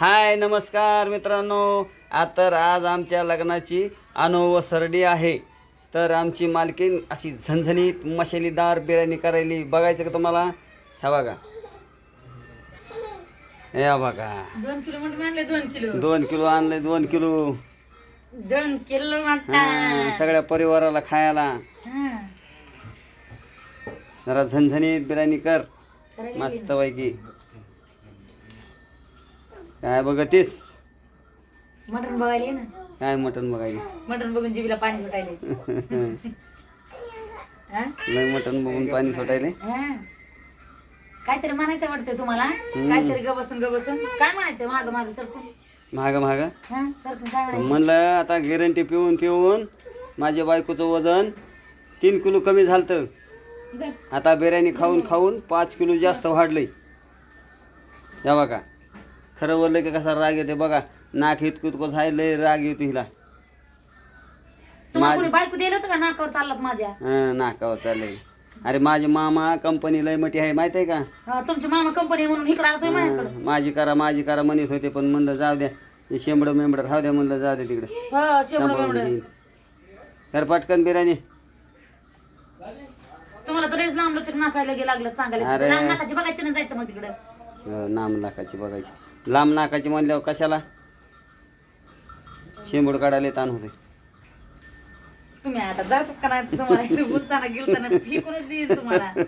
हाय नमस्कार मित्रांनो. आ तर आज आमच्या लग्नाची अनोव सरडी आहे. तर आमची मालकीन अशी झणझणीत मशालीदार बिर्याणी करायली. बघायचं का तुम्हाला? ह्या बघा. या बघा. दोन किलो मटण आणले दोन किलो. दोन किलो आणले दोन किलो. दोन किलो हा, सगळ्या परिवाराला खायला. जरा झणझणीत बिर्याणी कर. मस्त पैकी. काय बघतीस? मटण बघायला ये ना. काय मटण बघायला? मटण बघून जीबीला पाणी सुटायले हा? लय मटण बघून पाणी सुटायले हा. काहीतरी म्हणायचं वाटतं तुम्हाला? काहीतरी ग बसून ग बसून काय म्हणायचं? माग माग सरकून. महाग महाग हा सरकून काय म्हणायचं? म्हणलं आता गॅरंटी पिऊन पिऊन माझ्या बायकोचं वजन तीन किलो कमी झालं ग. आता बिर्याणी खाऊन खाऊन पाच किलो जास्त वाढलंय. या बघा. खरं बोललं की कसा राग येते बघा. नाक इतकं इतकं झालंय राग येतो हिला. तुम्हाला कोणी बायको दिलं होतं का? नाकावर चाललात माझ्या? हं, नाकावर चाललंय अरे माझे मामा कंपनी लय मोठी आहे माहिती आहे का? हा, तुमची मामा कंपनी म्हणून इकडे आला तुम्ही माझ्याकडे. हं, माझी करा माझी करा म्हणत होते पण म्हणलं जाऊ द्या. हे शेंबडं मेंबडं राहू द्या म्हणलं जाऊ द्या तिकडे. हो. तर पटकन बिर्याणी. तुम्हाला तर लयच लांब लचक नाकायला गे लागलं सांगायला अरे. लांब नाकाची बघायची ना जायचं मग तिकडे. अं, लांब नाकाची बघायची. लांब नाकाची म्हणल्यावर कशाला? शेंबूड काढायला ताण होते तुम्ही आता जात का नाही? तुम्हाला बोलताना गेलताना फेकूनच देईन तुम्हाला.